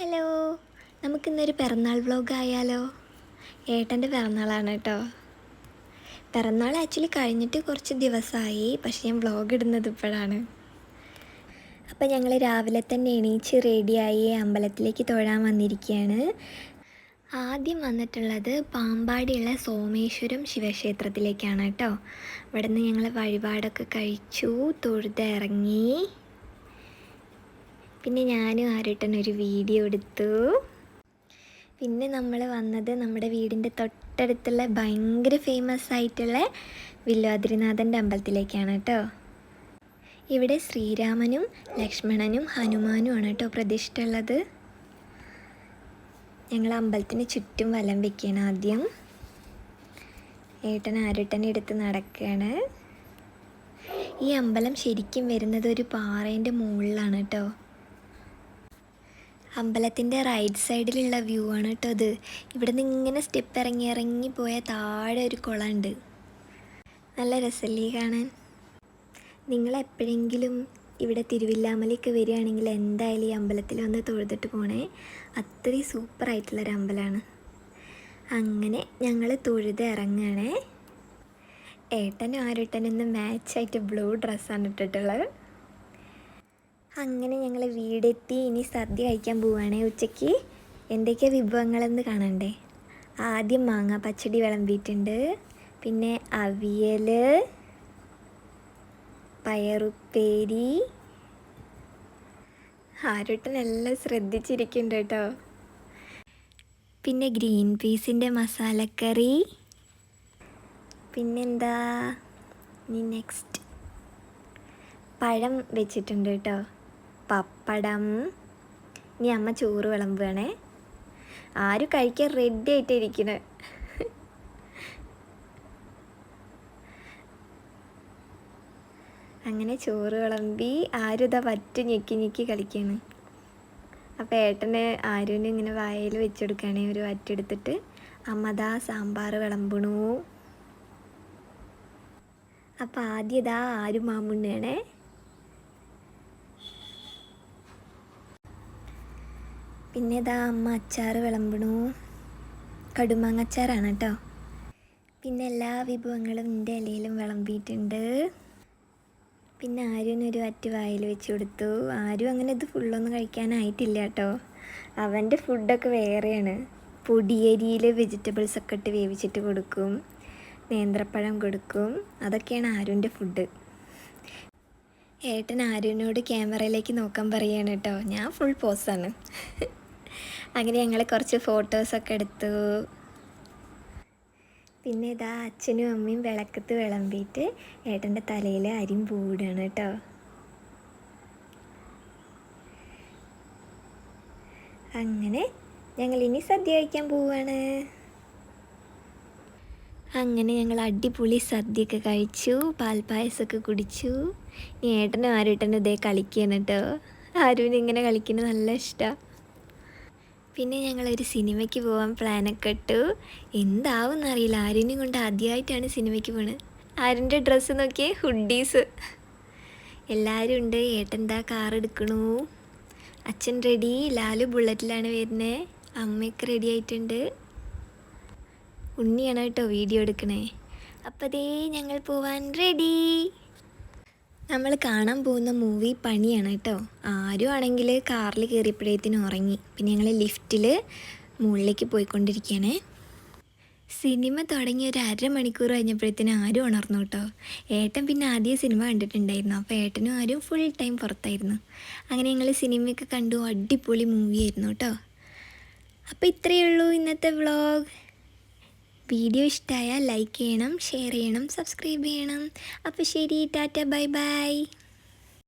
Hello. നമുക്കിന്നൊരു പിറന്നാൾ vlog ആയാലോ ഏട്ടന്റെ പിറന്നാളാണ് കേട്ടോ. പിറന്നാൾ ആക്ച്വലി കഴിഞ്ഞിട്ട് കുറച്ച് ദിവസമായി പക്ഷെ ഞാൻ വ്ളോഗ് ഇടുന്നത് ഇപ്പോഴാണ്. അപ്പം ഞങ്ങൾ രാവിലെ തന്നെ എണീച്ച് റെഡിയായി അമ്പലത്തിലേക്ക് തൊഴാൻ വന്നിരിക്കുകയാണ്. ആദ്യം വന്നിട്ടുള്ളത് പാമ്പാടിയുള്ള സോമേശ്വരം ശിവക്ഷേത്രത്തിലേക്കാണ് കേട്ടോ. ഇവിടെ നിന്ന് ഞങ്ങൾ വഴിപാടൊക്കെ കഴിച്ചു തൊഴുത് ഇറങ്ങി. പിന്നെ ഞാനും ആരട്ടൻ ഒരു വീഡിയോ എടുത്തു. പിന്നെ നമ്മൾ വന്നത് നമ്മുടെ വീടിന്റെ തൊട്ടടുത്തുള്ള ഭയങ്കര ഫേമസ് ആയിട്ടുള്ള വില്വാദ്രിനാഥന്റെ അമ്പലത്തിലേക്കാണ് കേട്ടോ. ഇവിടെ ശ്രീരാമനും ലക്ഷ്മണനും ഹനുമാനും ആണ് കേട്ടോ പ്രതിഷ്ഠയുള്ളത്. ഞങ്ങൾ അമ്പലത്തിന് ചുറ്റും വലം വെക്കുകയാണ് ആദ്യം. ഏട്ടൻ ആരട്ടനെ എടുത്ത് നടക്കുകയാണ് ഈ അമ്പലം ശരിക്കും വരുന്നത് ഒരു പാറേന്റെ മുകളിലാണ് കേട്ടോ. അമ്പലത്തിന്റെ റൈറ്റ് സൈഡിലുള്ള വ്യൂ ആണ് കേട്ടോ അത് ഇവിടെ നിന്ന് ഇങ്ങനെ സ്റ്റെപ്പ് ഇറങ്ങി ഇറങ്ങി പോയാൽ താഴെ ഒരു കുളമുണ്ട് നല്ല രസമല്ലേ കാണാൻ? നിങ്ങൾ എപ്പോഴെങ്കിലും ഇവിടെ തിരുവില്ലാമലയൊക്കെ വരികയാണെങ്കിൽ എന്തായാലും ഈ അമ്പലത്തിൽ വന്ന് തൊഴുതിട്ട് പോണേ. അത്രയും സൂപ്പറായിട്ടുള്ളൊരു അമ്പലമാണ് അങ്ങനെ ഞങ്ങൾ തൊഴുത് ഇറങ്ങുകയാണേ ഏട്ടനും ആരുട്ടനും മാച്ചായിട്ട് ബ്ലൂ ഡ്രസ്സാണ് ഇട്ടിട്ടുള്ളത്. അങ്ങനെ ഞങ്ങൾ വീടെത്തി ഇനി സദ്യ കഴിക്കാൻ പോവുകയാണേ ഉച്ചയ്ക്ക് എന്തൊക്കെയാണ് വിഭവങ്ങളെന്ന് കാണണ്ടേ? ആദ്യം മാങ്ങ പച്ചടി വിളമ്പിയിട്ടുണ്ട്. പിന്നെ അവിയൽ പയറുപ്പേരി. എല്ലാം ശ്രദ്ധിച്ചിരിക്കുന്നുണ്ട് കേട്ടോ. പിന്നെ ഗ്രീൻ പീസിന്റെ മസാലക്കറി. പിന്നെന്താ? ഇനി നെക്സ്റ്റ് പഴം വെച്ചിട്ടുണ്ട് കേട്ടോ. പപ്പടം. ഇനി അമ്മ ചോറ് വിളമ്പുകയാണേ. ആരും കഴിക്കാൻ റെഡി ആയിട്ടിരിക്കുന്നത് അങ്ങനെ ചോറ് വിളമ്പി ആരും ഇതാ പറ്റ് ഞെക്കി ഞെക്കി കളിക്കാണ്. അപ്പോൾ ഏട്ടന് ആരുവിന് ഇങ്ങനെ വായയിൽ വെച്ചെടുക്കുകയാണെ ഒരു വറ്റെടുത്തിട്ട് അമ്മതാ സാമ്പാർ വിളമ്പണു. അപ്പോൾ ആദ്യം ഇതാ ആരും മാമുണ്ണയാണേ പിന്നെ ഇതാ അമ്മ അച്ചാർ വിളമ്പണു. കടുമാങ്ങ അച്ചാറാണ് കേട്ടോ പിന്നെ എല്ലാ വിഭവങ്ങളും എന്റെ ഇലയിലും വിളമ്പിയിട്ടുണ്ട്. പിന്നെ ആര്യനൊരു അറ്റ് വായിൽ വെച്ച് കൊടുത്തു. ആരും അങ്ങനെ ഇത് ഫുള്ളൊന്നും കഴിക്കാനായിട്ടില്ല കേട്ടോ അവന്റെ ഫുഡൊക്കെ വേറെയാണ്. പൊടിയരിയിൽ വെജിറ്റബിൾസ് ഒക്കെ ഇട്ട് വേവിച്ചിട്ട് കൊടുക്കും. നേന്ത്രപ്പഴം കൊടുക്കും. അതൊക്കെയാണ് ആരുവിന്റെ ഫുഡ്. ഏട്ടൻ ആര്യനോട് ക്യാമറയിലേക്ക് നോക്കാൻ പറയുകയാണ് കേട്ടോ ഞാൻ ഫുൾ പോസാണ് അങ്ങനെ ഞങ്ങൾ കുറച്ച് ഫോട്ടോസൊക്കെ എടുത്തു. പിന്നെ ഇതാ അച്ഛനും അമ്മയും വിളക്കത്ത് വിളമ്പിയിട്ട് ഏട്ടന്റെ തലയിൽ അരിയും പൂടാണ് കേട്ടോ. അങ്ങനെ ഞങ്ങൾ ഇനി സദ്യ കഴിക്കാൻ പോവുകയാണ് അങ്ങനെ ഞങ്ങൾ അടിപൊളി സദ്യയൊക്കെ കഴിച്ചു പാൽപ്പായസമൊക്കെ കുടിച്ചു. ഏട്ടനും ആരേട്ടനും ഇതേ കളിക്കുകയാണ് കേട്ടോ. ആരും ഇങ്ങനെ കളിക്കുന്നത് നല്ല ഇഷ്ടമാണ് പിന്നെ ഞങ്ങളൊരു സിനിമയ്ക്ക് പോകാൻ പ്ലാനൊക്കെ ഇട്ടു. എന്താവും എന്നറിയില്ല ആര്യനും കൊണ്ട് ആദ്യമായിട്ടാണ് സിനിമയ്ക്ക് പോണത് ആര്യന്റെ ഡ്രസ്സ് നോക്കിയേ ഹുഡീസ് എല്ലാവരും ഉണ്ട്. ഏട്ടന്റെ കാർ എടുക്കണു. അച്ഛൻ റെഡി ലാലു ബുള്ളറ്റിലാണ് വരുന്നത് അമ്മയൊക്കെ റെഡി ആയിട്ടുണ്ട്. ഉണ്ണിയാണ് കേട്ടോ വീഡിയോ എടുക്കണേ? അപ്പതേ ഞങ്ങൾ പോവാൻ റെഡി നമ്മൾ കാണാൻ പോകുന്ന മൂവി പണിയാണ് കേട്ടോ. ആരും ആണെങ്കിൽ കാറിൽ കയറിയപ്പോഴേത്തിന് ഉറങ്ങി. പിന്നെ ഞങ്ങൾ ലിഫ്റ്റിൽ മുകളിലേക്ക് പോയിക്കൊണ്ടിരിക്കുകയാണേ സിനിമ തുടങ്ങി ഒരു അരമണിക്കൂർ കഴിഞ്ഞപ്പോഴത്തേനും ആരും ഉണർന്നു കേട്ടോ. ഏട്ടൻ പിന്നെ ആദ്യം സിനിമ കണ്ടിട്ടുണ്ടായിരുന്നു. അപ്പോൾ ഏട്ടനും ആരും ഫുൾ ടൈം പുറത്തായിരുന്നു. അങ്ങനെ ഞങ്ങൾ സിനിമയൊക്കെ കണ്ടു. അടിപൊളി മൂവിയായിരുന്നു കേട്ടോ. അപ്പോൾ ഇത്രയേ ഉള്ളൂ ഇന്നത്തെ വ്ളോഗ് വീഡിയോ ഇഷ്ടമായാൽ ലൈക്ക് ചെയ്യണം ഷെയർ ചെയ്യണം സബ്സ്ക്രൈബ് ചെയ്യണം. അപ്പോൾ ശരി ടാറ്റ ബൈ ബൈ.